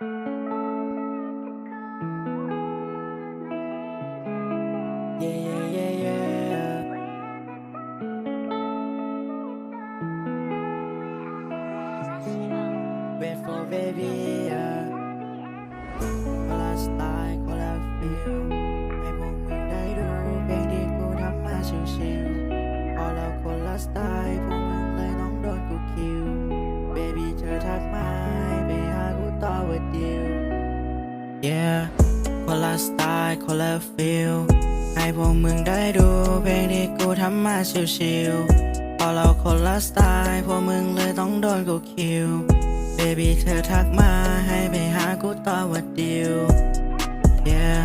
Yeah, yeah, yeah, yeah. Wait for baby, yeah. คนละสไตล์คนละฟิลให้พวกมึงได้ดูเพลงที่กูทำมาชิวๆพอเราคนละสไตล์ กูต่อว่าดิว Yeah คนละสไตล์คนละฟิลให้พวกมึงได้ดูเพลงที่กูทำมาชิวๆพอเราคนละสไตล์พวกมึงเลยต้องโดนกูคิว Baby เธอทักมาให้ไปหากูต่อว่าดิว Yeah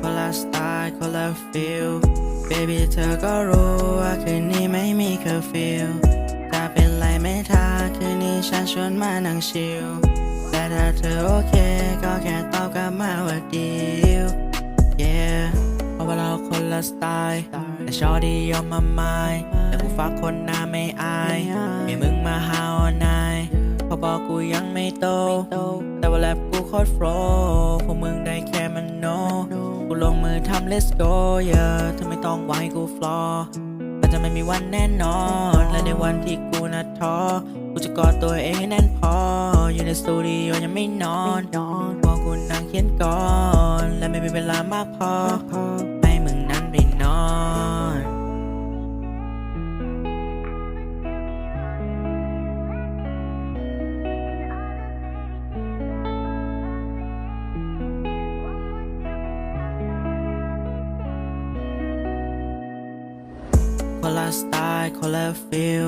คนละสไตล์คนละฟิล Baby เธอก็รู้ว่าคืนนี้ไม่มีเคอร์ฟิวถ้าเป็นไรไม่ทาคืนนี้ฉันชวนมานั่งชิล ถ้าเธอโอเค ก็แค่ตอบกลับมาว่าดิว Yeah เพราะว่าเราคนละสไตล์แต่ชอดียอมมาไม้แต่กูฟักคนหน้าไม่อายให้มึงมาหาออนไนเพอบอกกูยังไม่โต แต่ว่าแรปกูโคตรโฟล์พวกมึงได้แค่มันโนกูลงมือทำ let's go yeah เธอไม่ต้องหวังให้กูฟลอแต่ จะไม่มีวันแน่นอน และในวันที่กูนัดท้อ กูจะกอดตัวเองให้แน่นพอ อยู่ในสตูดิโอยังไม่นอนพอกูนั่งเขียนก่อน และไม่มีเวลามากพอ คนละสไตล์คนละฟิล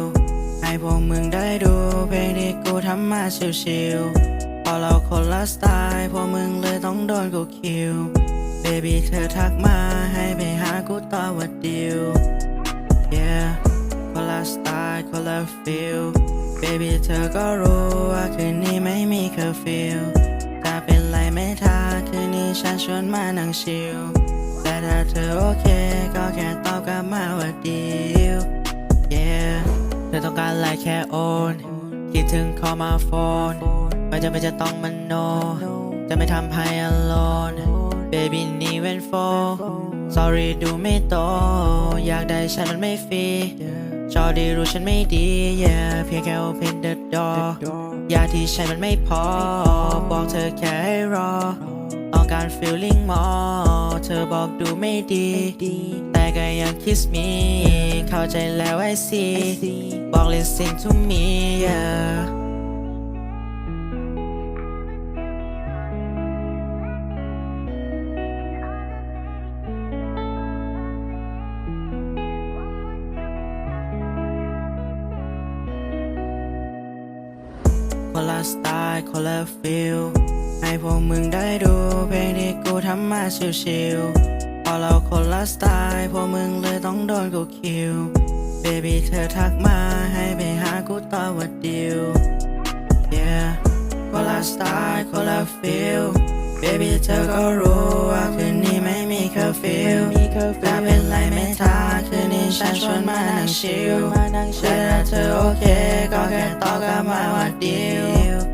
ให้พวกมึงได้ดูเพลงที่กูทำมาชิวๆพอเราคนละสไตล์พวกมึงเลยต้องโดนกูคิว Baby เธอทักมาให้ไปหากูต่อว่าดิว Yeah คนละสไตล์คนละฟิล Baby เธอก็รู้ว่าคืนนี้ไม่มีเคอร์ฟิวถ้าเป็นไรไม่ทาคืนนี้ฉันชวนมานั่งชิลแต่ถ้าเธอโอเค มาว่าดิว Yeah เธอต้องการอะไรแค่โอน คิดถึง call my phone ไม่จำเป็นจะต้องมันโน จะไม่ทำให้ alone Baby นี่เว้นโฟ Sorry ดูไม่โต อยากได้ฉันมันไม่ฟรีจอดีรู้ฉันไม่ดี Yeah เพียงแค่ open the door อยากที่ฉันมันไม่พอ บอกเธอแค่ให้รอ ต้องการ feeling more เธอบอกดูไม่ดี แต่ก็ยัง kiss me เข้าใจแล้ว I see บอก listen to me yeah คนละสไตล์คนละฟิล ให้พวกมึงได้ดูเพลงที่กูทำมาชิวๆพอเราคนละสไตล์พวกมึงเลยต้องโดนกูคิว Baby เธอทักมาให้ไปหากูต่อว่าดิว Yeah คนละสไตล์คนละฟิล Baby เธอก็รู้ว่าคืนนี้ไม่มีเคอร์ฟิวแต่เป็นไรไม่ทาคืนนี้ฉันชวนมานั่งชิลแต่ถ้าเธอโอเคก็แค่ตอบกลับมาว่าดิว